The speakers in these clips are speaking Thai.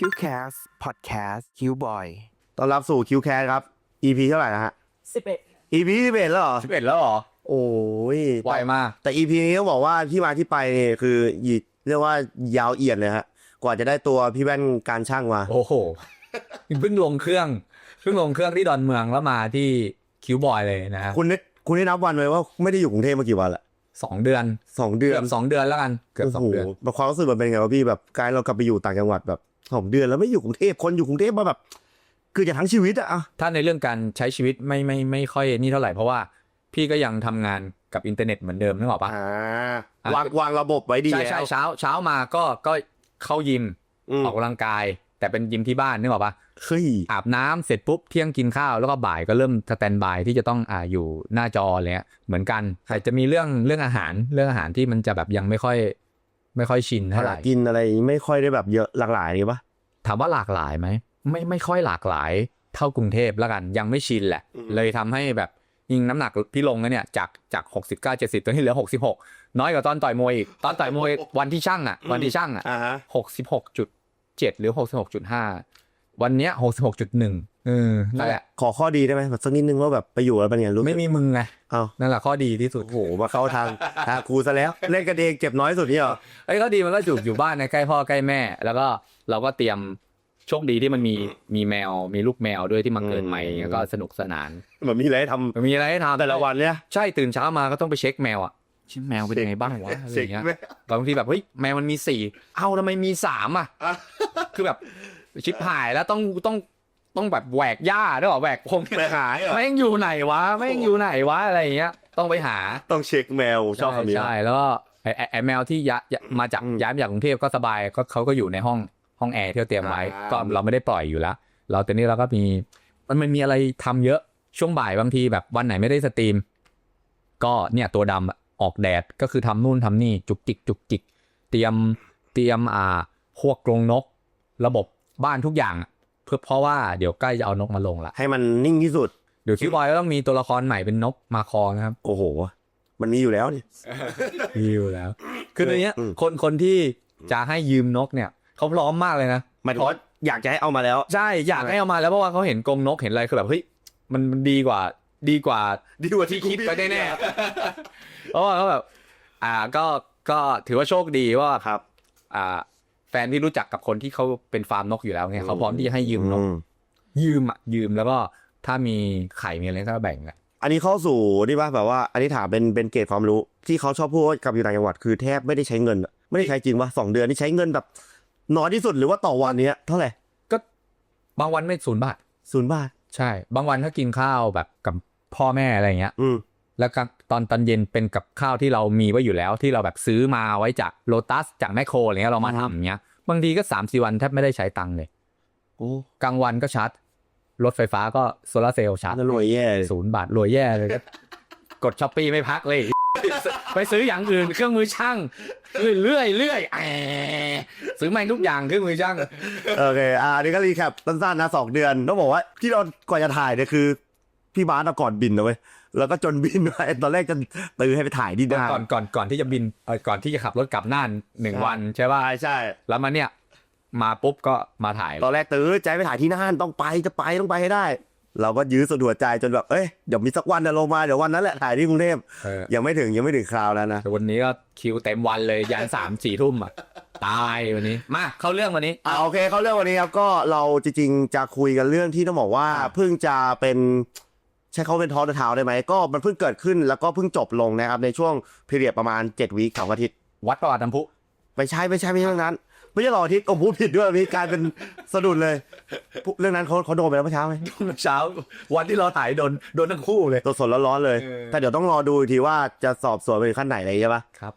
QCast Podcast Q Boy ต้อนรับสู่คิวแคครับ EP เท่าไหร่นะฮะ สิบเอ็ด EP ที่เป็นแล้วเหรอสิบเอ็ดแล้วเหรอโอ้ยไวมาก แต่ EP นี้ต้องบอกว่าที่มาที่ไปเนี่ยคือหยิเรียกว่ายาวเอียดเลยฮะกว่าจะได้ตัวพี่แว่นการช่างมา โอ้โห เพิ่งลงเครื่องเพิ่งลงเครื่องที่ดอนเมืองแล้วมาที่คิวบอยเลยนะฮะคุณได้คุณได้นับวันไว้ว่าไม่ได้อยู่กรุงเทพมากี่วันละสองเดือนสองเดือนเกือบสองเดือนแล้วกันเกือบสองเดือนโโหแบบความรู้สึกมันเป็นไงวะพี่แบบการเรากลับไปอยู่ต่างจังหวัดแบบ สองเดือนแล้วไม่อยู่กรุงเทพคนอยู่กรุงเทพมาแบบ คือจะทั้งชีวิตอะอะถ้าในเรื่องการใช้ชีวิตไม่ไม่ไม่ค่อยนี่เท่าไหร่เพราะว่าพี่ก็ยังทำงานกับอินเทอร์เน็ตเหมือนเดิมนึกออกปะอ่าอะวางวางระบบไว้ดีใช่แล้วใช่เช้าเช้ามาก็ก็เข้ายิมอืมออกกำลังกาย แต่เป็นยิมที่บ้านนึกออกปะเฮ้ยอาบน้ำเสร็จปุ๊บเที่ยงกินข้าวแล้วก็บ่ายก็เริ่มสแตนบายที่จะต้องอ่าอยู่หน้าจออะไรเงี้ยเหมือนกันแต่จะมีเรื่องเรื่องอาหารเรื่องอาหารที่มันจะแบบยังไม่ค่อย ไม่ค่อยชินเท่าไหร่กินอะไรไม่ค่อยได้แบบเยอะหลากหลายนี่ปะ ถามว่าหลากหลายไหมไม่ไม่ค่อยหลากหลายเท่ากรุงเทพแล้วกันยังไม่ชินแหละอืมเลยทำให้แบบยิงน้ำหนักพี่ลงแล้วเนี่ยจากจากหกสิบเก้าเจ็ดสิบตอนนี้เหลือหกสิบหกน้อยกว่าตอนต่อยมวยอีกตอนต่อยมวยวันที่ช่างอะ วันที่ช่างอะอ่าฮะหกสิบหกจุดเจ็ดหรือหกสิบหกจุดห้าวันเนี้ยหกสิบหกจุดหนึ่งเออนั่นแหละขอข้อดีได้ไหมแบบสักนิดนึงว่าแบบไปอยู่แล้วเป็นไงรู้สึกไม่มีมึงไงเอ้านั่นแหละข้อดีที่สุดโอ้โหมาเข้าทางทางครูซะแล้วเล่นกันเองเจ็บน้อยสุดนี่เหรอไอ้ยข้อดีมันก็อยู่อยู่บ้านในะใกล้พ่อใกล้แม่ แล้วก็ เราก็เตรียมโชคดีที่มันมีมีแมวมีลูกแมวด้วยที่มาเกิดใหม่อืมแล้วก็สนุกสนานเหมือนมีอะไรให้ทมันมีอะไรให้ทำำแต่ละวันเนี่ยใช่ตื่นเช้ามาก็ต้องไปเช็คแมวอะชิ้นแมวเป็นยังไงบ้างวะอะไรอย่างเงี้ยบางทีแบบเฮ้ยแมวมันมีสี่เอ้าทำไมมีสามอะคือแบบชิบหายแล้วต้องต้องต้องแบบแหวกหญ้าด้วยเหรอแหวกพงไปหายเหรอแม่งอยู่ไหนวะแม่งอยู่ไหนวะอะไรอย่างเงี้ย ต้องไปหาต้องเช็คแมวชอบใช่คำนี้ใช่แล้วก็ไอ้ไอ้ไอ้แมวที่ยะยะมาจากอืมย้ายมาจากกรุงเทพก็สบายก็เขาก็อยู่ในห้อง ห้องแอร์ที่เราเตรียมไว้อ่าก็เราไม่ได้ปล่อยอยู่แล้วเราแต่นี้เราก็มีมันมันมีอะไรทำเยอะช่วงบ่ายบางทีแบบวันไหนไม่ได้สตรีม ก็เนี่ยตัวดำอะออกแดดก็คือทำนู่นทำนี่จุกจิกจุกจิก เตรียมเตรียมอ่าพวกกรงนก ระบบบ้านทุกอย่างอะเพื่อเพราะว่าเดี๋ยวใกล้จะเอานกมาลงละให้มันนิ่งที่สุดเดี๋ยวคิวบอยก็ต้องมีตัวละครใหม่เป็นนกมาคอนะครับ โอ้โห มันมีอยู่แล้วนี่มีอยู่แล้ว คือในเนี้ยอืมคนคนที่จะให้ยืมนกเนี่ย เขาพร้อมมากเลยนะหมายถึงว่าอยากจะให้เอามาแล้ว ใช่อยากให้เอามาแล้วเพราะว่าเขาเห็นกรงนกเห็นอะไรคือแบบเฮ้ยมันมันดีกว่า ดีกว่าดีกว่าที่ที่คิดไปแน่ๆเพราะว่าเขาแบบ อ่าก็ก็ถือว่าโชคดีว่าครับ อ่า แฟนที่รู้จักกับคนที่เขาเป็นฟาร์มนกอยู่แล้วไงเขาพร้อมที่จะให้ยืมนกอืมยืมอะยืมแล้วก็ถ้ามีไข่มีอะไรก็แบ่งอะอันนี้เข้าสู่นี่ป่ะแบบว่า อันนี้ถามเป็นเป็นเกรดความรู้ ที่เขาชอบพูดว่ากลับอยู่ต่างจังหวัดคือแทบไม่ได้ใช้เงินอะไม่ได้ใช้จริงป่ะสองเดือนนี่ใช้เงินแบบ น้อยที่สุดหรือว่าต่อวันเนี้ยเท่าไหร่ก็บางวันไม่ศูนย์บาทศูนย์บาท ใช่ บางวันถ้ากินข้าวแบบกับพ่อแม่อะไรอย่างเงี้ย อืมแล้วก็ตอนตอนเย็นเป็นกับข้าวที่เรามีไว้อยู่แล้วที่เราแบบซื้อมาไว้จากโลตัสจากแมคโครอะไรเงี้ยเรามาทำอย่างเงี้ย บางทีก็สามสี่วันแทบไม่ได้ใช้ตังค์เลยโอ้กลางวันก็ชาร์จรถไฟฟ้าก็โซลาร์เซลล์ชาร์จน่ารวยแย่เลยศูนย์บาทรวยแย่เลยก็กดช้อปปี้ไม่พักเลย ไปซื้ออย่างอื่นเครื่องมือช่างเรื่อยเรื่อยๆแอร์ซื้อแม่งทุกอย่างเครื่องมือช่าง โอเค อ่าอันนี้ก็รีแคปสั้นๆนะสองเดือน ต้องบอกว่าที่เราก่อนจะถ่ายเนี่ยคือ พี่บาสเอาก่อนบินนะเว้ย แล้วก็จนบินไปตอนแรกจะตื้อให้ไปถ่ายที่ด้าน ก่อนก่อนก่อนที่จะบินเอ่อก่อนที่จะขับรถกลับน่านหนึ่งใช่ วันใช่ป่ะใช่ใช่ แล้วมาเนี่ย มาปุ๊บก็มาถ่ายตอนแรกตื้อใจไปถ่ายที่น่านต้องไปจะไปต้องไปให้ได้ เราก็ยื้อสุดหัวใจจนแบบเอ้ยเดี๋ยวมีสักวันเดี๋ยวลงมาเดี๋ยววันนั้นแหละถ่ายที่กรุงเทพเออ ยังไม่ถึงยังไม่ถึงคราวแล้วนะแต่วันนี้ก็คิวเต็มวันเลยยันสามสี่ทุ่มอะตายวันนี้ มาเข้าเรื่องวันนี้ อ่าโอเคเขาเรื่องวันนี้ครับก็เราจริงๆจะคุยกันเรื่องที่ต้องบอกว่าเพิ่งจะเป็นใช้เขาเป็นทอร์เท้าได้ไหมก็มันเพิ่งเกิดขึ้นแล้วก็เพิ่งจบลงนะครับในช่วงพีเรียดประมาณ7วีคสองอาทิตย์วัดประวัติน้ำพุไม่ใช่ไม่ใช่ไม่ใช่เรื่องนั้น ไม่ใช่หรอกอาทิตย์โอ้พูดผิดด้วยมีกลายเป็นสะดุดเลยพูเรื่องนั้นเขาเขาโดนไปแล้วเมื่อเช้าไหมเช้า วันที่เราถ่ายโดนโดนทั้งคู่เลย สดๆร้อนๆเลย เออ แต่เดี๋ยวต้องรอดูอีกทีว่าจะสอบสวนไปถึงขั้นไหนอะไรใช่ปะ ครับ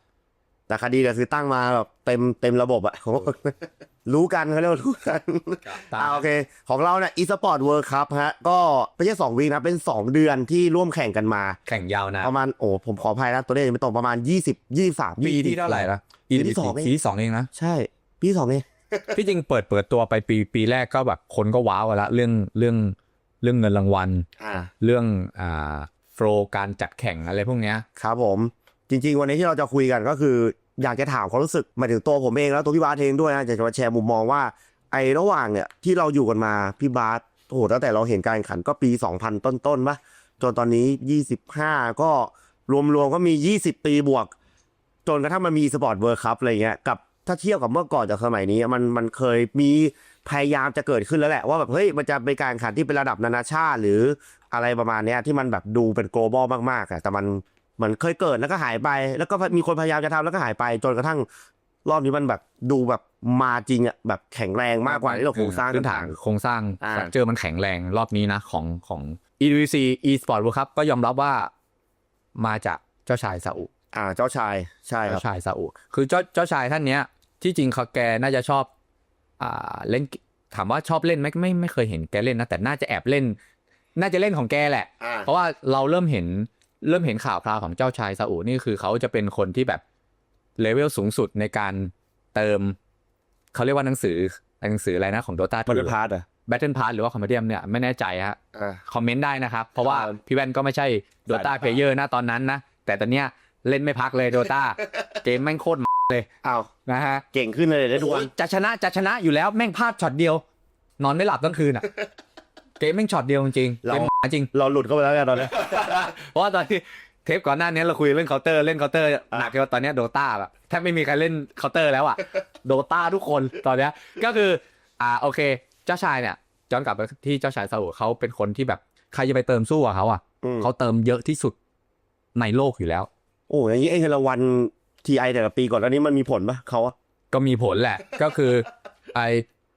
แต่คดีเนี่ยคือตั้งมาแบบเต็มเต็มระบบอะ รู้กันเขาเรียกว่ารู้กันตาอ่าโอเค ของเราเนี่ยอีสปอร์ตเวิร์คัพฮะ ก็ไม่ใช่สองวีคนะ เป็นสองเดือนที่ร่วมแข่งกันมา แข่งยาวนะประมาณ โอ้ ผมขออภัยนะ ตัวเลขยังไม่ตรงประมาณยี่สิบยี่สามปีที่เท่าไหร่ละปีที่สองเอง ปีที่สองเองนะ ใช่ ปีที่สองเองที่จริงเปิดเปิดตัวไปปีปีแรกก็แบบคนก็ว้าวกันละเรื่องเรื่องเรื่องเงินรางวัลอ่าเรื่องอ่าโฟลการจัดแข่งอะไรพวกเนี้ยครับผม จริง ๆ วันนี้ที่เราจะคุยกันก็คือ อยากจะถามความรู้สึกหมายถึงตัวผมเองแล้วตัวพี่บาสเองด้วยนะอยากจะมาแชร์มุมมองว่าไอ้ระหว่างเนี่ยที่เราอยู่กันมาพี่บาสโอ้โหตั้งแต่เราเห็นการแข่งขันก็ปี 2000 ต้นๆปะจนตอนนี้ 25 ก็รวมๆก็มี 20 ปีบวก จนกระทั่งมันมีสปอร์ตเวิร์คัพอะไรเงี้ยกับ ถ้าเทียบกับเมื่อก่อนจากสมัยนี้มันมันเคยมีพยายามจะเกิดขึ้นแล้วแหละว่าแบบเฮ้ยมันจะเป็นการแข่งขันที่เป็นระดับนานาชาติ หรืออะไรประมาณเนี้ยที่มันแบบดูเป็น global มากๆอะแต่มันมันเคยเกิดแล้วก็หายไป แล้วก็มีคนพยายามจะทำแล้วก็หายไป จนกระทั่งรอบนี้มันแบบดูแบบมาจริงอะแบบแข็งแรงมากกว่าที่เราโครงสร้างพื้นฐานโครงสร้างอ่าเจอมันแข็งแรงรอบนี้นะของของ EWC eSport World Cup ก็ยอมรับว่ามาจากเจ้าชายซาอุอ่า เจ้าชายใช่คเจ้ารับชายซาอุคือเจ้าเจ้าชายท่านเนี้ย ที่จริงเขาแกน่าจะชอบ อ่าเล่นถามว่าชอบเล่นไหมไม่ไม่เคยเห็นแกเล่นนะแต่น่าจะแอบเล่น น่าจะเล่นของแกแหละอ่าเพราะว่าเราเริ่มเห็นเริ่มเห็นข่าวคราวของเจ้าชายซาอุนี่คือเขาจะเป็นคนที่แบบเลเวลสูงสุดในการเติมเขาเรียกว่าหนังสือหนังสืออะไรนะของ Dota มันเป็นพาร์ทอะ Battle Pass หรือว่า Compendium เนี่ยไม่แน่ใจฮะอ่าคอมเมนต์ได้นะครับ เพราะว่าครับพี่แว่นก็ไม่ใช่ Dota สาย Player นะตอนนั้นนะแต่ตอนเนี้ยเล่นไม่พักเลย Dota เกมแม่งโคตร เลยอ้าวนะฮะเก่งขึ้นเลยได้ทุกวันจะชนะจะชนะอยู่แล้วแม่งพลาดช็อตเดียว นอนไม่หลับทั้งคืนอะเกมแม่งช็อตเดียวจริงๆเราเกมหมาจริงเราหลุดเข้าไปแล้วไงตอนเนี้ยเพราะว่าตอนที่เทปก่อนหน้านี้เราคุยเรื่องเคาน์เตอร์เล่นเคาน์เตอร์หนักเลยตอนเนี้โดตาแบบแทบไม่มีใครเล่นเคาน์เตอร์แล้วอะโดตาทุกคนตอนเนี้ยก็คืออ่าโอเค เจ้าชายเนี่ยย้อนกลับไปที่เจ้าชายซาอุเขาเป็นคนที่แบบใครจะไปเติมสู้กับเขาอะอืมเขาเติมเยอะที่สุดในโลกอยู่แล้ว โอ้อย่างนี้ไอ้เงินรางวัล ทีไอแต่ละปีก่อนอันนี้มันมีผลปะเขาอะก็มีผลแหละ ก็คือไอ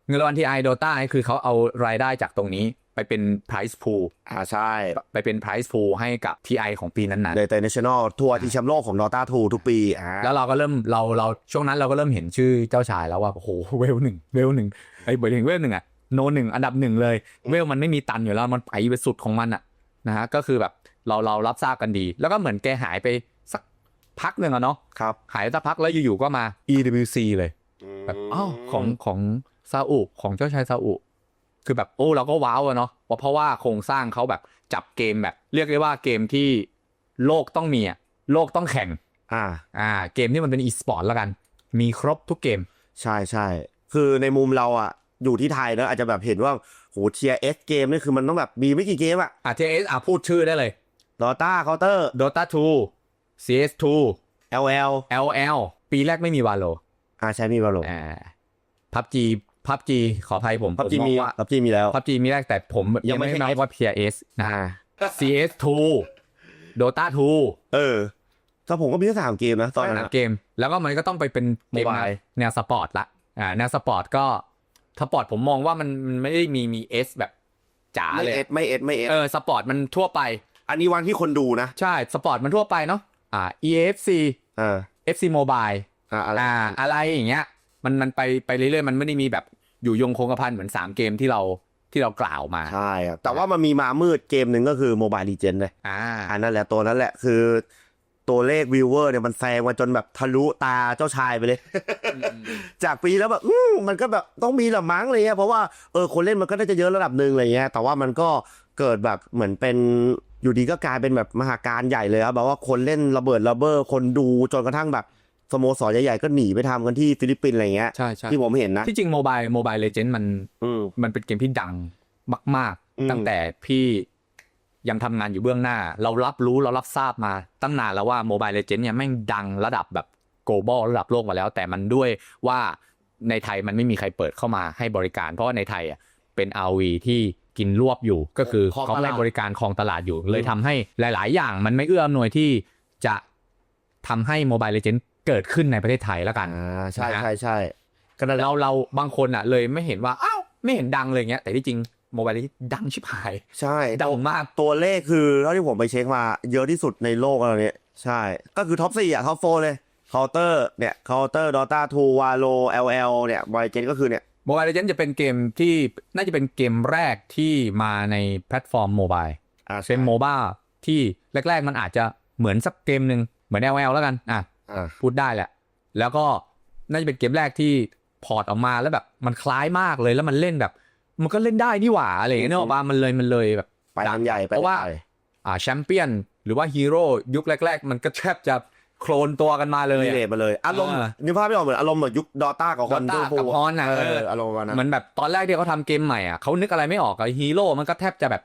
เงินรางวัลที่ไอโดตาคือเขาเอารายได้จากตรงนี้ไปเป็น price pool อ่าใช่ ไปเป็น price pool ให้กับ TI ของปีนั้นๆ ในแต่ national ทัวร์ที่แชมป์โลกของ Dota 2ทุกปีอ่าแล้วเราก็เริ่มเราเราช่วงนั้นเราก็เริ่มเห็นชื่อเจ้าชายแล้วว่า โอ้โห เวลหนึ่งเวลหนึ่งไอ้ยเบอร์ถึงเวลหนึ่งอะโนหนึ่งอันดับหนึ่งเลย เวลมันไม่มีตันอยู่แล้วมันไปไปสุดของมันอะนะฮะก็คือแบบเราเรารับทราบกันดี แล้วก็เหมือนแกหายไปสัก พักหนึ่งอะเนาะครับหายไปสักพักแล้วอยู่ๆก็มา EWC เลยแบบอ้าวของของซาอุของเจ้าชายซาอุ คือแบบโอ้เราก็ว้าวอะเนาะว่าเพราะว่าโครงสร้างเขาแบบจับเกมแบบ เรียกได้ว่าเกมที่โลกต้องมีอะโลกต้องแข่ง อ่า อ่า เกมที่มันเป็นอีสปอร์ตแล้วกัน มีครบทุกเกม ใช่ใช่คือในมุมเราอะอยู่ที่ไทยเนอะอาจจะแบบเห็นว่าโหเทียเอสเกมนี่คือมันต้องแบบมีไม่กี่เกมอะอะ TS อะพูดชื่อได้เลย Dota Counter Dota 2 CS2 LL LL ปีแรกไม่มีวาโลอ่าใช่มีบอลลงอ่า PUBG PUBG ขออภัยผมพับจีผมีองว่าพับจีมีแล้ว PUBG มีแรกแต่ผมยังไม่ไม่ใช่นับ S ว่า PS นะอ่า CS2 Dota 2เออถ้าผมก็มีแค่สามเกมนะตอนนั้นอะเกม แล้วก็มันก็ต้องไปเป็นเกม Mobile แนวสปอร์ตละอ่าแนวสปอร์ตก็สปอร์ตผมมองว่ามันมันไม่ได้มีมี S แบบจ๋าไม่เลยเอสไม่เอสไม่เอสเออสปอร์ตมันทั่วไป อันนี้วันที่คนดูนะ ใช่ สปอร์ตมันทั่วไปเนาะ อ่า EFC อ่า FC Mobile อ่าอะไรอ่าอะไรอย่างเงี้ยมันมันไปไปเรื่อยๆมันไม่ได้มีแบบอยู่ยงคงกระพันเหมือน 3 เกมที่เราที่เรากล่าวมาใช่ครับแต่ว่ามันมีมามืดเกมหนึ่งก็คือ Mobile Legends เลยอ่าอันนั้นแหละตัวนั้นแหละคือ ตัวเลขวิวเวอร์เนี่ยมันแซงมาจนแบบทะลุตาเจ้าชายไปเลย จากปีแล้วแบบอืมมันก็แบบต้องมีละมั้งอะไรเงี้ยเพราะว่าเออคนเล่นมันก็น่าจะเยอะระดับหนึ่งอะไรเงี้ยแต่ว่ามันก็เกิดแบบเหมือนเป็น อยู่ดีก็กลายเป็นแบบมหาการใหญ่เลยครับแบบว่าคนเล่นระเบิดระเบ้อคนดูจนกระทั่งแบบสโมสรใหญ่ๆก็หนีไปทำกันที่ฟิลิปปินส์อะไรเงี้ยใช่ใช่ที่ผมเห็นนะที่จริง Mobile Mobile Legend มันอืมมันเป็นเกมที่ดังมากอืมๆตั้งแต่พี่ยังทำงานอยู่เบื้องหน้า เรารับรู้เรารับทราบมาตั้งนานแล้วว่า Mobile Legend เนี่ยแม่งดังระดับแบบ global ระดับโลกมาแล้ว แต่มันด้วยว่าในไทยมันไม่มีใครเปิดเข้ามาให้บริการ เพราะว่าในไทยอะเป็น RV ที่ กินรวบอยู่ ก็คือครองเขาตลาด ให้บริการครองตลาดอยู่ เลยทำให้หลาย ๆ อย่างมันไม่เอื้ออำนวยที่จะทำให้ Mobile Legend เกิดขึ้นในประเทศไทยแล้วกัน อ่าใช่นะ ใช่ใช่ก็นั่นแหละ เราเราบางคนอะ เลยไม่เห็นว่าอ้าวไม่เห็นดังเลยเงี้ยแต่ที่จริงโมบายนี้ดังชิบหายใช่ดังมาก ตัวเลขคือเท่าที่ผมไปเช็คมา เยอะที่สุดในโลกแล้วเนี่ยใช่ ก็คือท็อปสี่อะท็อปโฟเลยเคาน์เตอร์เนี่ยเคาน์เตอร์ดอต้าทูวาโลเอลเอลเนี่ยบอยเจนก็คือเนี่ย โมบายเลเจนจะเป็นเกมที่น่าจะเป็นเกมแรกที่มาในแพลตฟอร์มโมบายอ่าเป็นโมบ้าที่แรก ๆ มันอาจจะเหมือนสักเกมหนึ่งเหมือน LL แล้วกันอะอ่าพูดได้แหละ แล้วก็น่าจะเป็นเกมแรกที่พอร์ตออกมาแล้วแบบมันคล้ายมากเลยแล้วมันเล่นแบบ มันก็เล่นได้นี่หว่าอะไรอย่างเงี้ยเนกอะว่ามันเลยมันเลยแบบไปมันใหญ่ไปเพราะว่าใหญ่อ่าแชมเปี้ยนหรือว่าฮีโร่ยุคแรก ๆ มันก็แทบจะ โคลนตัวกันมาเลยรีอะเลทมาเลยอารมณ์เออ นึกภาพไม่ออกเหมือนอารมณ์แบบยุคดอต้ากับฮอน Dota ฟูกับ Hon อะเอเออออารมณ์ประมาณนั้นเหมือนแบบตอนแรกที่เขาทำเกมใหม่อะเขานึกอะไรไม่ออกอะฮีโร่มันก็แทบจะแบบ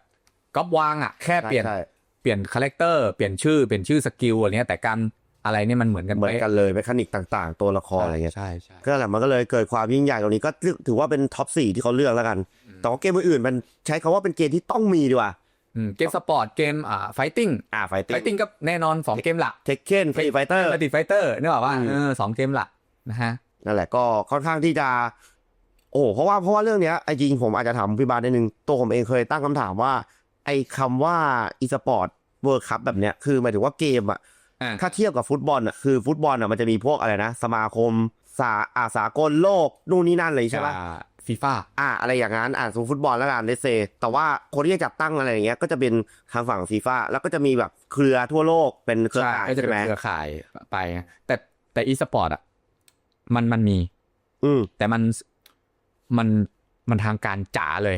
ก๊อปวางอะแค่เปลี่ยน ใช่เปลี่ยนคาแรคเตอร์เปลี่ยนชื่อเปลี่ยนชื่อสกิลอะไรเงี้ยแต่การอะไรเนี่ยมันเหมือนกันเหมือนกันเลยเมคานิกต่างๆ ตัวละครอะไรเงี้ยใช่ใช่ก็แหละมันก็เลยเกิดความยิ่งใหญ่ตรงนี้ก็ถือว่าเป็นท็อปสี่ที่เขาเลือกแล้วกันแต่ว่าเกมอื่นๆมันใช้คาว่าเป็นเกมที่ต้องมีดีกว่าอืม เกมสปอร์ตเกมอ่าไฟติ้งอ่าไฟไฟติ้งก็แน่นอนสองเกมหลักเทคเคนฟรีไฟเตอร์ปฏิไฟเตอร์นึกออกว่าอืมเออสองเกมหลักนะฮะนั่นแหละก็ค่อนข้างที่จะ โอ้เพราะว่าเพราะว่าเรื่องเนี้ยไอ้จริงผมอาจจะถามพี่บาสนิดนึงตัวผมเองเคยตั้งคำถามว่า ไอ้คำว่าอีสปอร์ตเวิร์คัพแบบเนี้ยคือหมายถึงว่าเกมอะอ่าถ้าเทียบกับฟุตบอลอะคือฟุตบอลอะมันจะมีพวกอะไรนะ สมาคมสาอาสากลโลกนู่นนี่นั่นเลยใช่ปะ ฟีฟ่าอ่าอะไรอย่างนั้นอ่าสูฟุตบอลแล้วกันเลเซแต่ว่าคนที่จะจัดตั้งอะไรอย่างเงี้ยก็จะเป็นทางฝั่งฟีฟ่าแล้วก็จะมีแบบเครือทั่วโลกเป็นเครือใช่ข่ายก็จะใช่เป็นไหมเครือข่ายไป แต่แต่อีสปอร์ตอะมันมันมี อืมแต่มันมันมันทางการจ๋าเลย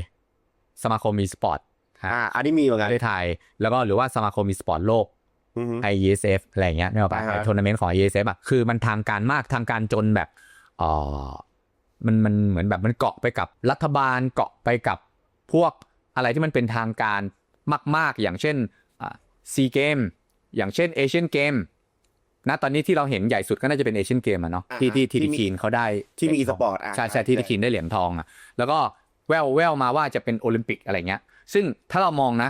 สมาคมอีสปอร์ตอ่าอันนี้มีเหมือนปกันระเทศไทย แล้วก็หรือว่าสมาคมอีสปอร์ตโลกอือฮึ IESF อะไรอย่างเงี้ยเนี่ยป่ะอ่าฮะไอ้ทัวร์นาเมนต์ของ IESF อะคือมันทางการมากทางการจนแบบเออ มันมันเหมือนแบบมันเกาะไปกับรัฐบาลเกาะไปกับพวกอะไรที่มันเป็นทางการมาก ๆ อย่างเช่นอ่าซีเกมอย่างเช่นเอเชียนเกมณตอนนี้ที่เราเห็นใหญ่สุดก็น่าจะเป็นเอเชียนเกมอะเนาะที่ที่ทีดีคีนเขาได้ที่มีอีเหสรียญทงปอร์ตอะใช่ใช่ที่ทีคีนได้เหรียญทองอะแล้วก็แววแววมาว่าจะเป็นโอลิมปิกอะไรเงี้ย ซึ่งถ้าเรามองนะ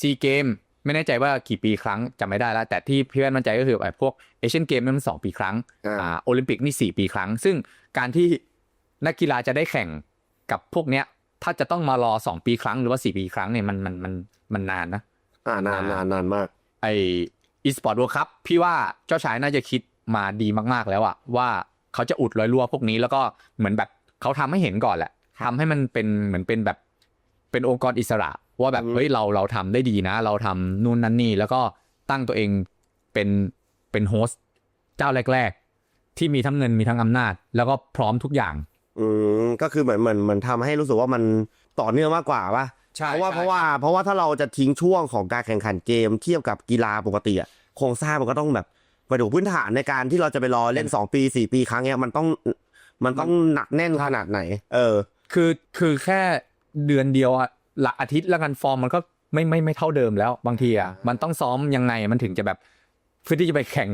ซีเกมไม่แน่ใจว่ากี่ปีครั้งจำไม่ได้แล้ว แต่ที่พี่แว่นมั่นใจก็คือไอ้พวกเอเชียนเกมมันสองปีครั้งอ่าอ่าโอลิมปิกนี่สี่ปีครั้ง ซึ่ง การที่นักกีฬาจะได้แข่งกับพวกเนี้ย ถ้าจะต้องมารอสองปีครั้งหรือว่าสี่ปีครั้งเนี่ยมันมันมันมันนานนะอ่านานนานนานมาก ไออีสปอร์ตเวิลด์คัพพี่ว่าเจ้าชายน่าจะคิดมาดีมากๆแล้วอะว่าเขาจะอุดรอยรั่วพวกนี้แล้วก็เหมือนแบบเขาทำให้เห็นก่อนแหละทำให้มันเป็นเหมือนเป็นแบบเป็นองค์กรอิสระ ว่าแบบอืมเฮ้ยเราเราทำได้ดีนะ เราทำนู่นนั่นนี่ แล้วก็ตั้งตัวเองเป็นเป็นโฮสต์เจ้าแรกๆ ที่มีทั้งเงินมีทั้งอำนาจ แล้วก็พร้อมทุกอย่าง อืมก็คือเหมือนเหมือนเหมือนทำให้รู้สึกว่ามันต่อเนื่องมากกว่าป่ะใช่เพราะว่าใช่ เพราะว่าเพราะว่าถ้าเราจะทิ้งช่วงของการแข่งขันเกมเทียบกับกีฬาปกติอะโครงสร้างมันก็ต้องแบบไปดูพื้นฐานในการที่เราจะไปรอเล่นสองปีสี่ปีครั้งเนี้ยมันต้องมันต้องหนักแน่นขนาดไหน เออ คือคือแค่เดือนเดียวอะหลักอาทิตย์แล้วกันฟอร์มมันก็ไม่ไม่ไม่เท่าเดิมแล้วบางทีอะมันต้องซ้อมยังไงมันถึงจะแบบเพื่อที่จะไปแข่ง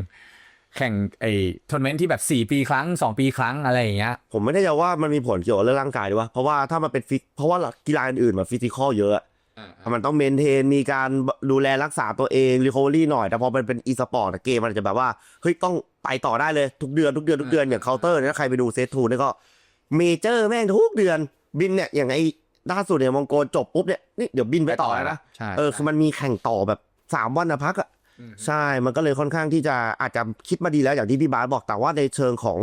แข่งไอ้ทัวร์นาเมนต์ที่แบบสี่ปีครั้งสองปีครั้งอะไรอย่างเงี้ย ผมไม่แน่ใจว่ามันมีผลเกี่ยวกับเรื่องร่างกายด้วยวะเพราะว่าถ้ามันเป็นฟิกเพราะว่ากีฬาอื่นๆแบบฟิสิกอลเยอะอะมันต้องเมนเทนมีการดูแลรักษาตัวเองรีคอเวอรี่หน่อย แต่พอมันเป็นอีสปอร์ตเกมมันจะแบบว่าเฮ้ยต้องไปต่อได้เลยทุกเดือนทุกเดือนทุกเดือนอย่างเคาน์เตอร์เนี่ยถ้าใครไปดูเซตทูเนี่ยก็เมเจอร์แม่งทุกเดือนบินเนี่ยอย่างไอ้ล่าสุดเนี่ยมองโกลจบปุ๊บเนี่ยนี่เดี๋ยวบินไปต่อแล้วนะใช่เออคือมันมีแข่งต่อแบบสามวันนะพักอะ ใช่ มันก็เลยค่อนข้างที่จะอาจจะคิดมาดีแล้วอย่างที่พี่บาสบอกแต่ว่าในเชิงของ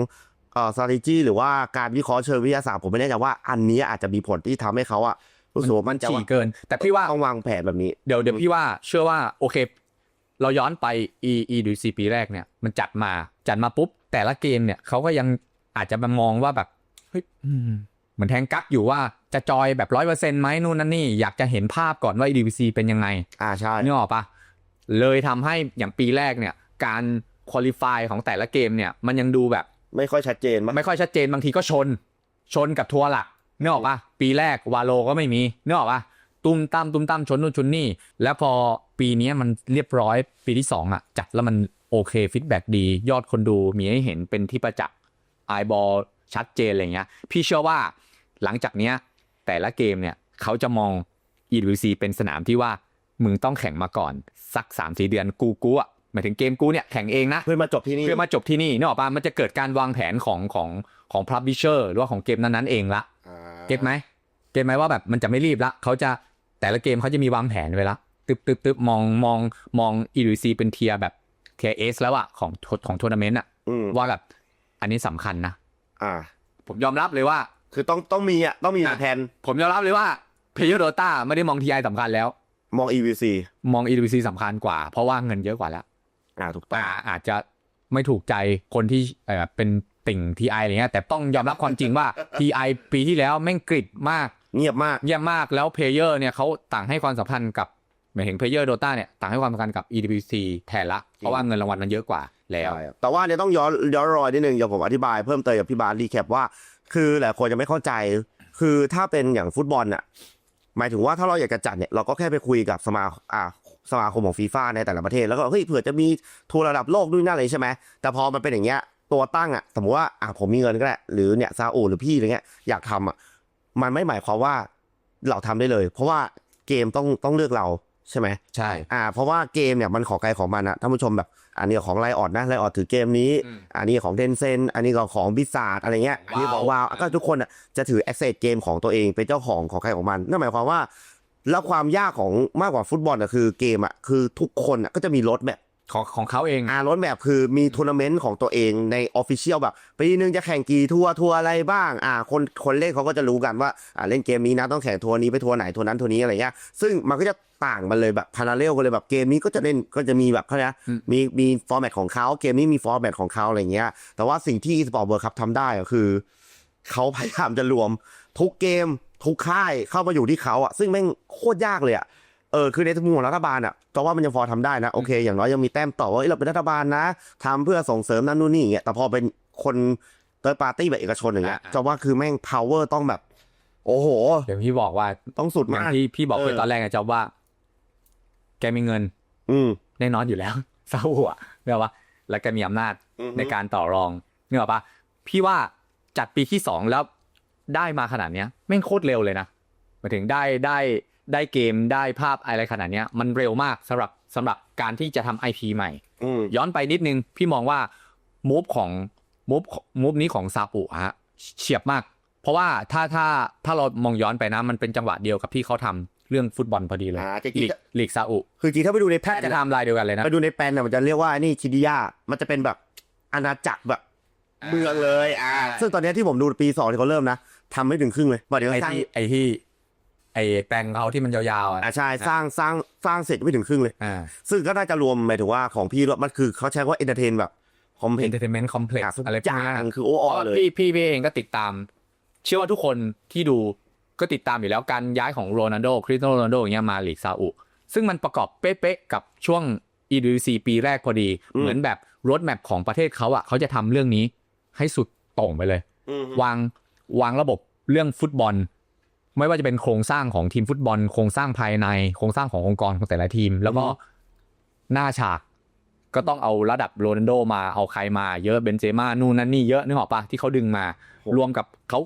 เอ่อ strategy หรือว่าการวิเคราะห์เชิงวิทยาศาสตร์ผมไม่แน่ใจว่าอันนี้อาจจะมีผลที่ทำให้เขาอะรู้สึกว่ามันจะฉี่เกิน แต่พี่ว่าต้องวางแผนแบบนี้ เดี๋ยวเดี๋ยวพี่ว่าเชื่อว่าโอเค เราย้อนไป e e d c ปีแรกเนี่ยมันจัดมาจัดมาปุ๊บ แต่ละเกมเนี่ยเขาก็ยังอาจจะมามองว่าแบบเฮ้ยอืมเหมือนแทงกักอยู่ว่าจะจอยแบบร้อยเปอร์เซ็นต์ไหมนู่นนั่นนี่อยากจะเห็นภาพก่อนว่า EDVC เป็นยังไงอ่าใช่ นึกออกปะ เลยทำให้อย่างปีแรกเนี่ยการคุริฟายของแต่ละเกมเนี่ยมันยังดูแบบ ไม่ค่อยชัดเจนมั้ยไม่ค่อยชัดเจนบางทีก็ชน ชนกับทัวร์หลักนึกออกปะปีแรกวาโลก็ไม่มีนึกออกปะตุ้มตั้มตุ้มตั้มชนนู่นชนนี่ แล้วพอปีนี้มันเรียบร้อยปีที่สองอะจัดแล้วมันโอเคฟีดแบ็ดี ยอดคนดูมีให้เห็นเป็นที่ประจักษ์ไอบอลชัดเจนอะไรเงี้ย พี่เชื่อว่าหลังจากเนี้ยแต่ละเกมเนี่ยเขาจะมอง EWC เป็นสนามที่ว่า มึงต้องแข่งมาก่อน สัก3าสี่เดือนกูกูอะหมายถึงเกมกูเนี่ยแข่งเองนะ เพื่อมาจบที่นี่เพื่อมาจบที่นี่นึกออกปะมันจะเกิดการวางแผนของของของพับบิเชอร์หรือว่าของเกมนั้นๆเองละอ่าเก็ตไหมเก็ตไหมว่าแบบมันจะไม่รีบละเขาจะแต่ละเกมเขาจะมีวางแผนไว้ละตึบตึบตึบมองมองมองอีดูซีเป็นเทียร์แบบเทียเอสแล้วอะของของทัวร์นาเมนต์อะอืมว่าแบบอันนี้สำคัญนะอ่า ผมยอมรับเลยว่า คือต้องต้องมีอะต้องมีอะแทนผมยอมรับเลยว่าเพย์โดต้าไม่ได้มองทีไอสำคัญแล้ว มอง EVC มอง EWC สำคัญกว่า เพราะว่าเงินเยอะกว่าแล้วอ่าถูกต้องอ่าอาจจะไม่ถูกใจคนที่เอ่อเป็นติ่ง TI อะไรเงี้ยแต่ต้องยอมรับความจริงว่า TI ปีที่แล้วแม่งกริดมาก เงียบมากเยี่ยมมากแล้วเพลเยอร์เนี่ยเขาต่างให้ความสำคัญกับหมายถึงเพลเยอร์โดตาเนี่ยต่างให้ความสำคัญกับ EWC แทนละ เพราะว่าเงินรางวัลมันเยอะกว่าแล้วใช่ครับแต่ว่าเนี่ยต้องย้อนย้อนรอยนิดนึงเดี๋ยวผมอธิบายเพิ่มเติมกับพี่บาสรีแคปว่า คือหลายคนจะไม่เข้าใจ คือถ้าเป็นอย่างฟุตบอลน่ะ หมายถึงว่าถ้าเราอยากจะจัดเนี่ยเราก็แค่ไปคุยกับสมาอ่าสมาคมของฟีฟ่าในแต่ละประเทศแล้วก็เฮ้ยเผื่อจะมีทัวร์ระดับโลกด้วยนั่นเลยใช่ไหมแต่พอมันเป็นอย่างเงี้ยตัวตั้งอะสมมติว่าอะผมมีเงินก็ได้หรือเนี่ยซาอุหรือพี่อะไรเงี้ยอยากทำอะมันไม่หมายความว่าเราทำได้เลย เพราะว่าเกมต้องต้องเลือกเราใช่ไหมใช่อ่าเพราะว่าเกมเนี่ยมันของใครของมันอะท่านผู้ชมแบบ อันนี้ของไลออดนะไลออดถือเกมนี้อืมอันนี้ของเทนเซนอันนี้ก็ของบิซาร์ดอะไรเงี้ยอันนี้ของวาวก็ทุกคนอะจะถือแอคเซสเกมของตัวเองเป็นเจ้าของของใครของมันนั่นหมายความว่า แล้วความยากของมากกว่าฟุตบอลอะคือเกมอะคือทุกคนอะก็จะมีรถแบบของของเขาเองอ่ารถแบบคือมีทัวร์นาเมนต์ของตัวเองในออฟฟิเชียลแบบปีนึงจะแข่งกี่ทัวร์ทัวร์อะไรบ้างอ่าคนคนเล่นเขาก็จะรู้กันว่าอ่าเล่นเกมนี้นะต้องแข่งทัวร์นี้ไปทัวร์ไหนทัวร์นั้นทัวร์นี้อะไรเงี้ยซึ่งมันก็จะ ต่างกันเลยแบบพาราเรลกันเลยแบบเกมนี้ก็จะเล่นก็จะมีแบบเขาเรียกนะมีมีฟอร์แมตของเขาเกมนี้มีฟอร์แมตของเขาอะไรเงี้ย แต่ว่าสิ่งที่ eSport World Cup ทำได้ก็คือ เขาพยายามจะรวมทุกเกมทุกค่ายเข้ามาอยู่ที่เขาอะซึ่งแม่งโคตรยากเลยอะเออคือในมุมของรัฐบาลอะแต่ว่ามันยังพอทำได้นะ โอเค อย่างน้อยยังมีแต้มต่อว่าเอ้ยเราเป็นรัฐบาลนะทำเพื่อส่งเสริมนั่นนู่นนี่อย่างเงี้ยแต่พอเป็นคนเติร์ดปาร์ตี้แบบเอกชนอย่างเงี้ยอ่าจะว่าคือแม่ง power ต้องแบบ โอ้โห เดี๋ยวพี่บอกว่าต้องสุดอย่ามางกที่พี่บอกไปเออตอนแรกไงจ๊อบว่าแก มีเงิน อืมแน่นอนอยู่แล้วซาอุอะเนกอะปะแล้วแกมีอำนาจอือฮึในการต่อรองเนกอะปะพี่ว่าจัดปีที่สองแล้วได้มาขนาดเนี้ยแม่งโคตรเร็วเลยนะหมายถึงได้ได้ได้เกมได้ภาพอะไรขนาดเนี้ย มันเร็วมากสำหรับสำหรับการที่จะทำไอพีใหม่อืมย้อนไปนิดนึง พี่มองว่ามูฟของมูฟมูฟนี้ของซาอุอะฮะเฉียบมาก เพราะว่าถ้าถ้าถ้าเรามองย้อนไปนะ มันเป็นจังหวะเดียวกับที่เขาทำ เรื่องฟุตบอลพอดีเลยอ่าจริงๆ ลีกลีกซาอุคือจริงถ้าไปดูในแพแททบย์จะนะทำลายเดียวกันเลยนะไปดูในแปลนน่ะมันจะเรียกว่านี่ชิดิยามันจะเป็นแบบอาณาจักรแบบอ่าเมืองเลยอ่าซึ่งตอนเนี้ยที่ผมดูปีสองที่เขาเริ่มนะทำไม่ถึงครึ่งเลยบอกเดี๋ยวไอ้สร้างที่ไอ้ที่ไอ้แปลงเขาที่มันยาวๆอะอ่าใช่สร้างสร้างสร้างเสร็จไม่ถึงครึ่งเลย อ่า ซึ่งก็น่าจะรวมหมายถึงว่าของพี่มันคือเขาใช้ว่าเอนเตอร์เทนแบบคอมเพลเอนเตอร์เทนเมนต์คอมเพล็กซ์อะไรพวกจานี้งคือโอ้อเลย พี่พี่พี่เองก็ติดตาม เชื่อว่าทุกคนที่ดู ก็ติดตามอยู่แล้วการย้ายของโรนัลโดคริสเตียโนโรนัลโดอย่างเงี้ยมาลีกซาอุ ซึ่งมันประกอบเป๊ะๆกับช่วง EDC ปีแรกพอดีอืมเหมือนแบบรถแมพของประเทศเขาอะเขาจะทำเรื่องนี้ให้สุดโต่งไปเลย วางวางระบบเรื่องฟุตบอล ไม่ว่าจะเป็นโครงสร้างของทีมฟุตบอล โครงสร้างภายใน โครงสร้างขององค์กรของแต่ละทีม แล้วก็อือฮึหน้าฉากก็ต้องเอาระดับโรนัลโดมาเอาใครมาเยอะเบนเจม่านู่นนั่นนี่เยอะนึกออกปะที่เขาดึงมา รวมกับเขา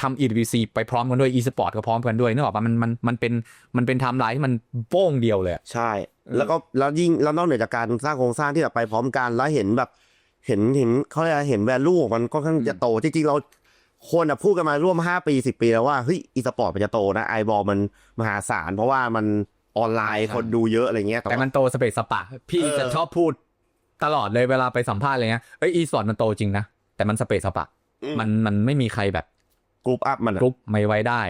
ทำ EWC ไปพร้อมกันด้วย e-sport ก็พร้อมกันด้วยนึกออกปะมันมันมันเป็นมันเป็นไทม์ไลน์ที่มันโป้งเดียวเลยอะใช่ แล้วก็แล้วยิ่งแล้วนอกเหนือจากการสร้างโครงสร้างที่แบบไปพร้อมกันแล้วเห็นแบบเห็นเห็นเขาเรียกอะไรเห็นแวลูของมันค่อนข้างจะโตจริงๆเราคนอะพูดกันมาร่วม 5 ปี 10 ปีแล้วว่าเฮ้ยอีสปอร์ตมันจะโตนะไอบอลมันมหาศาลเพราะว่ามันออนไลน์คนดูเยอะอะไรเงี้ยแต่ว่า มันโตสเปซสปะ พี่เออ จะชอบพูดตลอดเลยเวลาไปสัมภาษณ์อะไรเงี้ยเอ้ย e-sport มันโตจริงนะ แต่มันสเปซสปะมันมันไม่มีใครแบบ กรุ๊ปอัพมันอะกรุ๊ปไม่ไว้ได้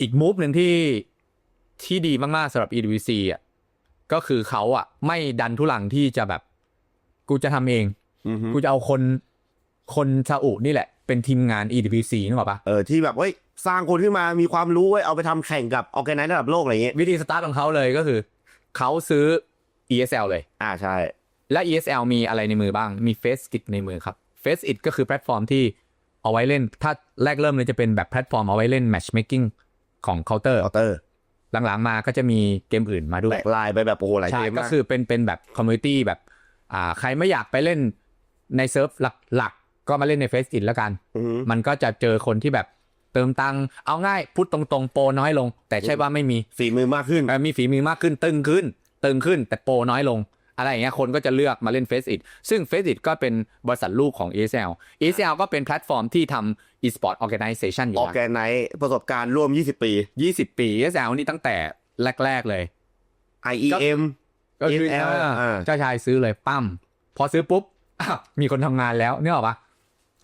อีกมูฟหนึ่งที่ที่ดีมาก ๆสำหรับ EDVC อะก็คือเขาอะ ไม่ดันทุลังที่จะแบบ กูจะทำเองอือฮึกูจะเอาคนคนซาอุนี่แหละ เป็นทีมงาน EDVC นึกออกปะเออที่แบบเฮ้ยสร้างคนขึ้นมามีความรู้ไว้ยเอาไปทำแข่งกับออแกไนซ์ระดับโลกอะไรเงี้ยวิธีสตาร์ทของเขาเลยก็คือ เขาซื้อ ESL เลย อ่าใช่ และ ESL มีอะไรในมือบ้างมี Faceit ในมือครับ Faceit ก็คือแพลตฟอร์มที่ เอาไว้เล่น ถ้าแรกเริ่มเลยจะเป็นแบบแพลตฟอร์มเอาไว้เล่น matchmaking ของ Counter เคาน์เตอร์หลังๆมาก็จะมีเกมอื่นมาด้วแตยกลายไปแบบโอ้โหหลายใช่เกมก็มากคือเป็นเป็นแบบคอมมูนิตี้แบบอ่าใครไม่อยากไปเล่นในเซิร์ฟหลักๆ ก็มาเล่นใน Faceit แล้วกันอฮึมันก็จะเจอคนที่แบบเติมตังค์เอาง่ายพูดตรงๆ โปรน้อยลง แต่ใช่ว่าไม่มีฝีมือมากขึ้นเอ่อมีฝีมือมากขึ้นตึงขึ้น ตึงขึ้นแต่โปรน้อยลง อะไรอย่างเงี้ยคนก็จะเลือกมาเล่น Face It ซึ่ง Face It ก็เป็นบริษัทลูกของ ESL ESL ก็เป็นแพลตฟอร์มที่ทำ e-sport organization ออยู่อแกไนซ์ประสบการณ์ร่วม 20 ปีแล้ว20 ปี ESL นี่ตั้งแต่แรก ๆเลย IEM ก็คือ ESL อ่าเจ้าชายซื้อเลยปั้มพอซื้อปุ๊บอ้าวมีคนทำงานแล้วเนี่ยหรอกปะ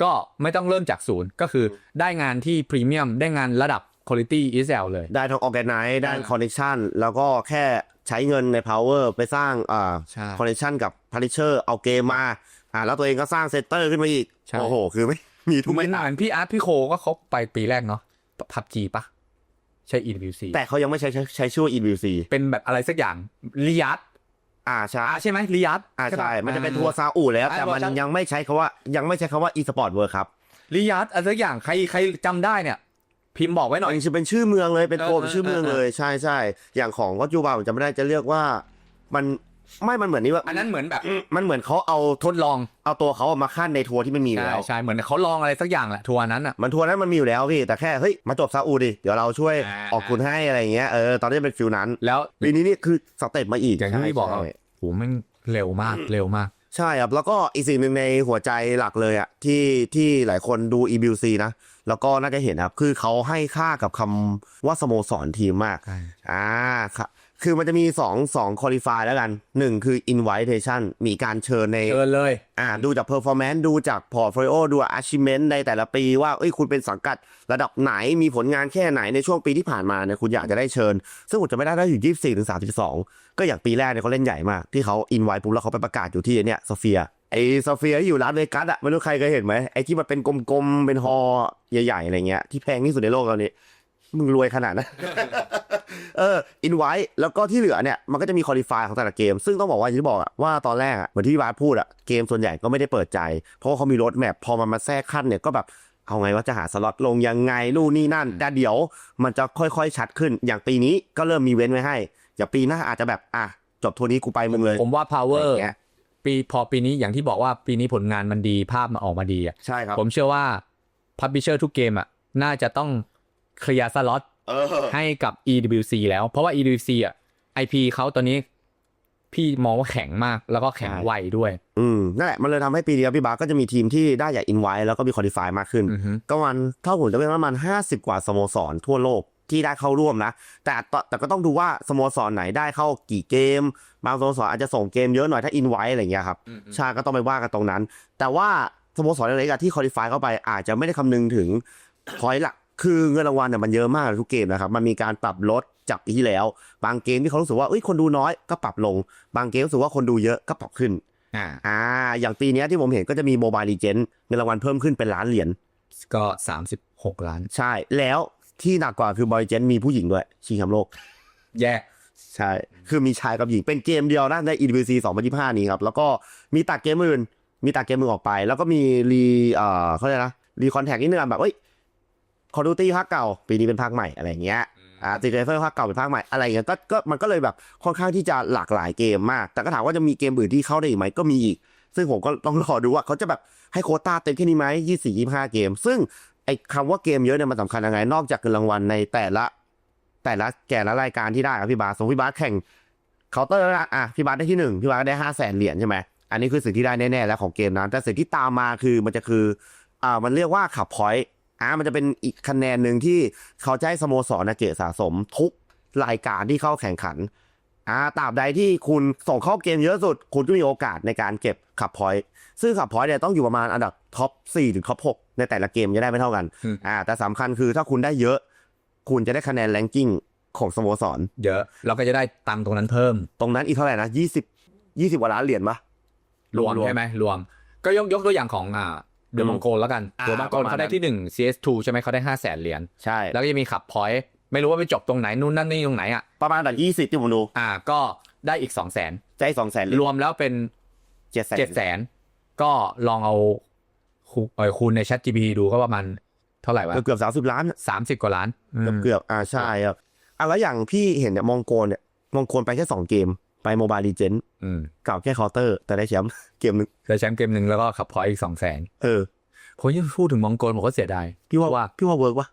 ก็ไม่ต้องเริ่มจากศูนย์ก็คือได้งานที่พรีเมียมได้งานระดับ quality ESL เลย ได้ทั้งออแกไนซ์ได้อ่าคอนเนคชันแล้วก็แค่ใช้เงินใน power ไปสร้างอ่า ใช่คอนเนคชันกับพาริเชอร์เอาเกมมาอ่าแล้วตัวเองก็สร้างเซตเตอร์ขึ้นมาอีก ใช่ โอ้โห คือไม่มีทุกเหมืเม็อนดเหมือนพี่อาร์ตพี่โคก็เขาไปปีแรกเนาะพับจีปะใช่ EWC แต่เขายังไม่ใช้ใช้ใช้ชื่อว่า EWC เป็นแบบอะไรสักอย่างริยัตอ่าใช่ อ่าใช่ไหมริยัต อ่าใช่ปะมันจะเป็นทัวร์ซาอุแล้วอ่าแต่มันเวอร์ชันยังไม่ใช้คำว่ายังไม่ใช้คำว่า e-sport world ครับ ริยัตอะไรสักอย่างใครใครจำได้เนี่ย พิมพ์บอกไว้หน่อยมันจะเป็นชื่อเมืองเลยเป็นโทเออเป็นชื่อเมืองเออเลยใช่ใช่อย่างของก็จูบาผมจำไม่ได้จะเรียกว่ามันไม่มันเหมือนนี่ว่าอันนั้นเหมือนแบบมันเหมือนเขาเอาทดลองเอาตัวเขามาขั้นในทัวร์ที่มันมีอยู่ใช่แล้วใช่เหมือนเขาลองอะไรสักอย่างแหละทัวร์นั้นอะมันทัวร์นั้นมันมีอยู่แล้วพี่แต่แค่เฮ้ยมาจบซาอุดิเดี๋ยวเราช่วยอ่าออกทุนให้อะไรอย่างเงี้ยเออตอนนี้เป็นฟิลนั้น แล้วปีนี้นี่คือสเต็ปมาอีกอย่างที่พี่บอกใช่อะโหแม่งเร็วมากเร็วมาก ใช่ครับ แล้วก็อีกสิ่งหนึ่งในหัวใจหลักเลยอะที่ที่หลายคนดู EBC นะ แล้วก็น่าจะเห็นครับ คือเขาให้ค่ากับคำว่าสโมสรทีมมากใช่อ่าครับ คือมันจะมี2 2 qualify แล้วกันหนึ่งคือ invitation มีการเชิญในเชิญเลยอ่าดูจาก performance ดูจาก portfolio ดู achievement ในแต่ละปีว่าเอ้ยคุณเป็นสังกัดระดับไหนมีผลงานแค่ไหนในช่วงปีที่ผ่านมาเนี่ยคุณอยากจะได้เชิญ ซึ่งผมจะไม่ได้ได้อยู่24ถึง32ก็อย่างปีแรกเนี่ยเขาเล่นใหญ่มาก ที่เขา invite ปุ๊บแล้วเขาไปประกาศอยู่ที่เนี่ยโซเฟียไอโซเฟียที่อยู่ลาสเวกัสอะไม่รู้ใครเคยเห็นไหมไอที่มันเป็นกลมๆเป็นฮอใหญ่ๆอะไรเงี้ยที่แพงที่สุดในโลกตอนนี้ มึงรวยขนาดนั้นเอออินไว้แล้วก็ที่เหลือเนี่ยมันก็จะมีคอลี่ฟายของแต่ละเกม ซึ่งต้องบอกว่าอย่างที่บอกอะว่าตอนแรกอะเหมือนที่พี่บาสพูดอะเกมส่วนใหญ่ก็ไม่ได้เปิดใจ เพราะว่าเขามีรถแมพพอมันมาแทรกขั้นเนี่ยก็แบบเอาไงว่าจะหาสล็อตลงยังไงนู่นนี่นั่นแต่เดี๋ยวมันจะค่อยๆชัดขึ้น อย่างปีนี้ก็เริ่มมีเว้นไว้ให้ อย่างปีหน้าอาจจะแบบอะจบทัวร์นี้กูไปมึงเลย ผมว่าอะไร power อย่างเงี้ยปีพอปีนี้อย่างที่บอกว่าปีนี้ผลงานมันดีภาพมันออกมาดีอะใช่ครับผมเชื่อว่า publisher ทุกเกมอะน่าจะต้อง เคลียร์สล็อตเออให้กับ EWC แล้ว เพราะว่า EWC อะ IP เขาตอนนี้ พี่มองว่าแข็งมากแล้วก็แข็งใช่ไวด้วย อืมนั่นแหละมันเลยทำให้ปีนี้พี่บาสก็จะมีทีมที่ได้อย่างอินไว้แล้วก็มีคอลี่ฟายมากขึ้นอือฮึก็มันเท่าผมจะเป็นประมาณห้าสิบกว่าสโมสรทั่วโลกที่ได้เข้าร่วมนะ แต่ต่อแต่ก็ต้องดูว่าสโมสรไหนได้เข้ากี่เกม บางสโมสรอาจจะส่งเกมเยอะหน่อยถ้าอินไว้อะไรอย่างเงี้ยครับใชาก็ต้องไปว่ากันตรงนั้น แต่ว่าสโมสรเล็กๆอะที่คอลี่ฟายเข้าไปอาจจะไม่ได้คำนึงถึงพอยต์หลัก คือเงินรางวัลเนี่ยมันเยอะมากทุกเกมนะครับ มันมีการปรับลดจากปีที่แล้ว บางเกมที่เขารู้สึกว่าเอ้ยคนดูน้อยก็ปรับลง บางเกมรู้สึกว่าคนดูเยอะก็ปรับขึ้น อ่า อ่า อย่างปีเนี้ยที่ผมเห็นก็จะมีโมบายลีเจนเงินรางวัลเพิ่มขึ้นเป็นล้านเหรียญ ก็36ล้าน ใช่ แล้วที่หนักกว่าคือบอยเจนมีผู้หญิงด้วย ชิงแชมป์โลก แย่ ใช่ คือมีชายกับหญิงเป็นเกมเดียวนะใน EWC 2025 นี้ครับ แล้วก็มีตัดเกมอื่น มีตัดเกมมือออกไป แล้วก็มีรีเอ่อเขาเรียกนะรีคอนแทคนิดนึงอะแบบเอ้ย คอร์ดูตี้ภาคเก่า ปีนี้เป็นภาคใหม่อะไรอย่างเงี้ยอ่าติเกเฟอร์ภาคเก่าเป็นภาคใหม่อะไรอย่างเงี้ยก็ก็มันก็เลยแบบค่อนข้างที่จะหลากหลายเกมมาก แต่ก็ถามว่าจะมีเกมอื่นที่เข้าได้อีกไหมก็มีอีก ซึ่งผมก็ต้องรอดูว่าเขาจะแบบให้โควต้าเต็มแค่นี้ไหมยี่สี่ยี่ห้าเกม ซึ่งไอ้คำว่าเกมเยอะเนี่ยมันสำคัญยังไง นอกจากเงินรางวัลในแต่ละ แต่ละแก่ละรายการที่ได้ครับพี่บาสสมมติพี่บาสแข่งเคาน์เตอร์ละอะพี่บาสได้ที่หนึ่งพี่บาสก็ได้ห้าแสนเหรียญใช่ไหมอันนี้คือสิ่งที่ได้แน่ๆแล้วของเกมนั้นแต่สิ่งที่ตามมาคือมันจะคืออ่ามันเรียกว่าขับพอยต์ อ่ามันจะเป็นอีกคะแนนหนึ่งที่เขาจะให้สโมสรนะเกรดสะสมทุกรายการที่เข้าแข่งขันอ่าตราบใดที่คุณส่งเข้าเกมเยอะสุด คุณก็มีโอกาสในการเก็บขับพอยต์ซึ่งขับพอยต์เนี่ยต้องอยู่ประมาณอันดับท็อป4ถึงท็อป6ในแต่ละเกมจะได้ไม่เท่ากันอืมอ่าแต่สำคัญคือถ้าคุณได้เยอะ คุณจะได้คะแนนแรงกิ้งของสโมสร เยอะเราก็จะได้ตังค์ตรงนั้นเพิ่ม ตรงนั้นอีกเท่าไหร่นะยี่สิบยี่สิบกว่าล้านเหรียญปะรวมใช่ไหมรวม ก็ยกยกตัวอย่างของอ่า เดอือะมมองโกลแล้วกันอ่าเดอะมองโกลประมาณเขาได้นั้นที่หนึ่ง CS2 ใช่ไหมเขาได้ห้าแสนเหรียญใช่ แล้วก็จะมีขับพอยต์ไม่รู้ว่าไปจบตรงไหนนู่นนั่นนี่ตรงไหนอะประมาณอันดับยี่สิบที่ผมดูอ่าก็ได้อีกสองแสนใจสองแสนรวมแล้วเป็นเจ็ดแสนเจ็ดแสนก็ลองเอาคูเอ่อคูณใน Chat GPT ดูก็ประมาณเท่าไหร่วะเกือบสามสิบล้านสามสิบกว่าล้านเกือบอืมเกือบอ่าใช่ครับอะแล้วอย่างพี่เห็นเนี่ยมองโกนเนี่ยมองโกนไปแค่สองเกม ไปโมบายลีเจนอืมเก่าแค่เคาน์เตอร์ แต่ได้แชมป์เกมหนึงได้แชมป์เกมหนึ่งแล้วก็ขับพอยต์อีกสองแสนเออผมยังพูดถึงมองโกลผมก็เสียดายพี่ว่าว่าพี่ว่าเวิร์กปะ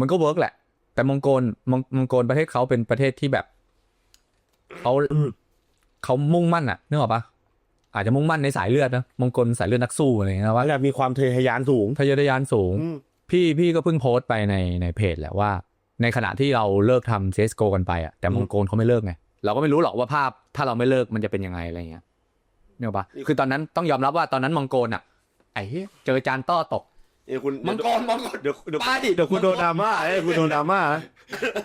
มันก็เวิร์กแหละ แต่มองโกลมองมองโกลประเทศเขาเป็นประเทศที่แบบเขาเขามุ่งมั่นอะนึกออกปะอาจจะมุ่งมั่นในสายเลือดนะมองโกลสายเลือดนักสู้อะไรเงี้ยว่าแล้วมีความทะเยอทะยานสูงทะเยอทะยานสูงอืมพี่พี่ก็เพิ่งโพสต์ไปในในเพจแหละว่า ในขณะที่เราเลิกทำ CSGO กันไปอะแต่มองโกลเขาไม่เลิกไง เราก็ไม่รู้หรอกว่าภาพถ้าเราไม่เลิกมันจะเป็นยังไงอะไรเงี้ยเนี่ยปะคือตอนนั้นต้องยอมรับว่าตอนนั้นมองโกลอะไอ้เหี้ยเจอจานต้อตกเอ้ยคุณมังกรมังกรเดี๋ยวเดี๋ยวป้าดิเดี๋ยวคุณโดนดราม่าเอ้ยคุณโดนดราม่า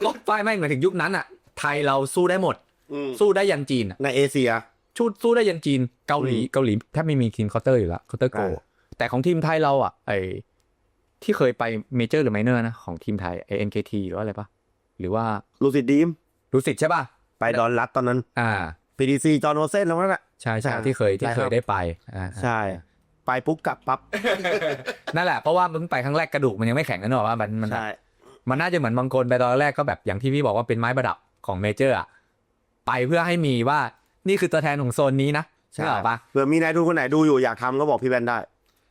รถไฟแม่งเหมือนถึงยุคนั้นอะ ไทยเราสู้ได้หมดอืมสู้ได้ยันจีนอะในเอเชียสู้สู้ได้ยันจีนเกาหลีอืมเกาหลีแทบไม่มีทีมเคาน์เตอร์อยู่แล้วเคาน์เตอร์โกอ่าแต่ของทีมไทยเราอะไอที่เคยไปเมเจอร์หรือไมเนอร์นะของทีมไทยไอเอ็นเคทีหรือว่าอะไรปะหรือว่าลูซิดดีมรู้สิทธิ์ใช่ป่ะ ไปดอนรัดตอนนั้น อ่า PDC จอห์นโอเซนแล้วนั่นแหละ ใช่ใช่อ่าที่เคยที่ได้เคครัยบได้ไปอ่าใช่ ไปปุ๊บกลับปั๊บ นั่นแหละเพราะว่ามึงไปครั้งแรกกระดูกมันยังไม่แข็งกันหรอกว่ามันมันใช่มันน่าจะเหมือนบางคนไปตอนแรกก็แบบอย่างที่พี่บอกว่าเป็นไม้ประดับของเมเจอร์อะไปเพื่อให้มีว่านี่คือตัวแทนของโซนนี้นะใช่ใช่หรอปะเผื่อมีนายทุนคนไหนดูอยู่อยากทำก็บอกพี่แวนได้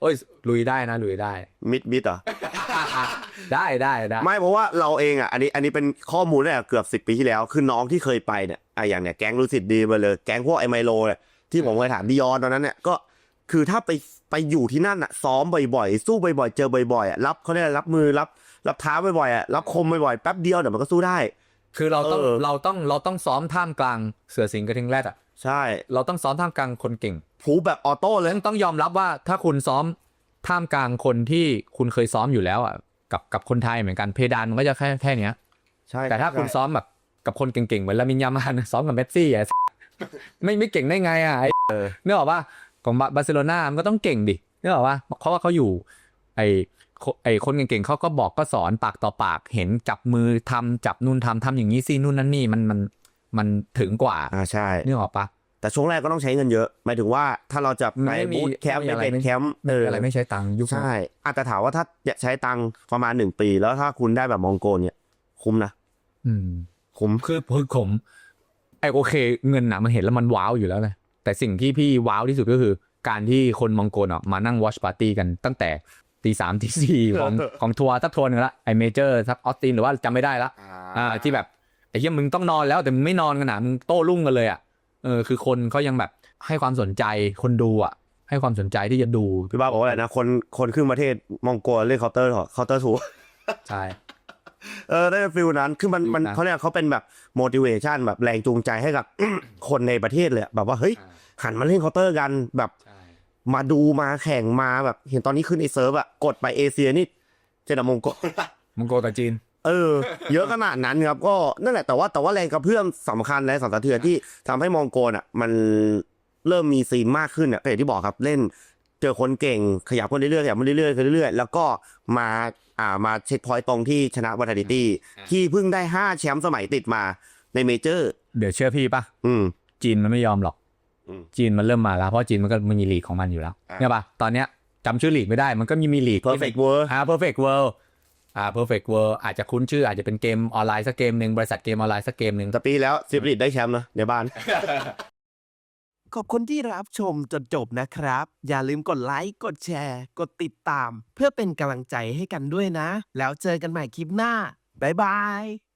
โอ้ยลุยได้นะลุยได้ มิดมิดเหรอ ได้ได้ได้ไม่เพราะว่าเราเองอะอันนี้อันนี้เป็นข้อมูลตั้งแต่เกือบสิบปีที่แล้วคือน้องที่เคยไปเนี่ยอะอย่างเนี่ยแก๊งลูซิดดีมาเลยแก๊งพวกไอไมโลเนี่ยที่ผมเคยถามดิยอนตอนนั้นเนี่ยก็คือถ้าไปไปอยู่ที่นั่นอะซ้อมบ่อยๆ สู้บ่อยๆ เจอบ่อยๆอะรับเขาเรียกอะไรรับมือรับรับเท้าบ่อยๆอะรับคมบ่อยๆแป๊บเดียวเดี๋ยวมันก็สู้ได้ คือเราต้องเออ เราต้องเราต้องซ้อมท่ามกลางเสือสิงห์กระทิงแรดอะใช่เราต้องซ้อมท่ามกลางคนเก่ง ผูแบบออโต้เลย ต้องต้องยอมรับว่าถ้าคุณซ้อม ท่ามกลางคนที่คุณเคยซ้อมอยู่แล้วอะกับกับคนไทยเหมือนกันเพดานมันก็จะแค่แค่เนี้ยใช่แต่ถ้าคุณใช่ซ้อมแบบกับคนเก่งๆ เหมือนลามินยามาซ้อมกับเมสซี่อะไม่ไม่เก่งได้ไงอะไอ้นึกออกปะของบาบาร์เซโลนามันก็ต้องเก่งดินึกออกปะเพราะว่าเขาอยู่ ไอ้โคไอ้คนเก่งๆเขาก็บอกก็สอนปากต่อปากเห็นจับมือทำจับนู่นทำทำอย่างนี้สินู่นนั่นนี่มันมันมันถึงกว่าอ่าใช่นึกออกปะ แต่ช่วงแรกก็ต้องใช้เงินเยอะ หมายถึงว่าถ้าเราจะไปไม่มีบูตแคมป์ไม่ไปมีอะไร เป็นแคมป์ไม่มีอะไรไม่ใช้ตังค์ยุคนั้นใช่อาจจะถามว่าถ้าอยากใช้ตังค์ประมาณหนึ่งปี แล้วถ้าคุณได้แบบมองโกเนี่ย คุ้มนะ อืม คุ้ม คือคือผมไอโอเค เงินนะมันเห็นแล้วมันว้าวอยู่แล้วไงแต่สิ่งที่พี่ว้าวที่สุดก็คือ การที่คนมองโกลอะมานั่งวอชปาร์ตี้กันตั้งแต่ตีสามตีสี่ของของทัวร์ทักทัวร์หนึงละไอเมเจอร์ทักออสตินหรือว่าจำไม่ได้ละอ่าที่แบบไอ้เหี้ยมึงต้องนอนแล้วแต่มึงไม่นอนกันนะมึงโต้รุ่งกันเลยอะ เออคือคนเขายังแบบให้ความสนใจคนดูอะ ให้ความสนใจที่จะดูพี่บ้าบอกว่าอะไรนะคนคนครึ่งประเทศมองโกเล่นเคาน์เตอร์เคาน์เตอร์ถูใช่เออได้ฟิลนั้นคือมันมันนะเขาเรียกเขาเป็นแบบ motivation แบบแรงจูงใจให้กับ คนในประเทศเลยอะแบบว่าเฮ้ยหันมาเล่นเคาน์เตอร์กันแบบใช่มาดูมาแข่งมาแบบเห็นตอนนี้ขึ้นไอเซิร์ฟอะกดไปเอเชียนี่เจนมงโกมองโกลกับจีน เออ เยอะขนาดนั้นครับ ก็นั่นแหละแต่ว่าแต่ว่าแรงกระเพื่อมสำคัญและสั่นสะเทือนที่ทำให้มองโกลอะ มันเริ่มมีซีนมากขึ้นอะก็อย่างที่บอกครับเล่น เจอคนเก่งขยับคนเรื่อยๆขยับคนเรื่อยๆขึ้นเรื่อยๆแล้วก็มาอ่ามาเช็คพอยต์ตรงที่ชนะวัตติตี้ที่เพิ่งได้ห้าแชมป์สมัยติดมาในเมเจอร์ เดี๋ยวเชื่อพี่ปะอืม จีนมันไม่ยอมหรอก อืมจีนมันเริ่มมาแล้ว เพราะจีนมันก็มีลีกของมันอยู่แล้วอ่าเนี่ยปะตอนเนี้ยจำชื่อลีกไม่ได้มันก็มีมีลีก perfect world อ่า perfect world อ่า perfect world อาจจะคุ้นชื่ออาจจะเป็นเกมออนไลน์สักเกมหนึ่งบริษัทเกมออนไลน์สักเกมหนึ่งแต่ปีแล้วซิบริตได้แชมป์นะในบ้าน ขอบคุณที่รับชมจนจบนะครับ อย่าลืมกดไลค์ กดแชร์ กดติดตาม เพื่อเป็นกำลังใจให้กันด้วยนะ แล้วเจอกันใหม่คลิปหน้า บ๊ายบาย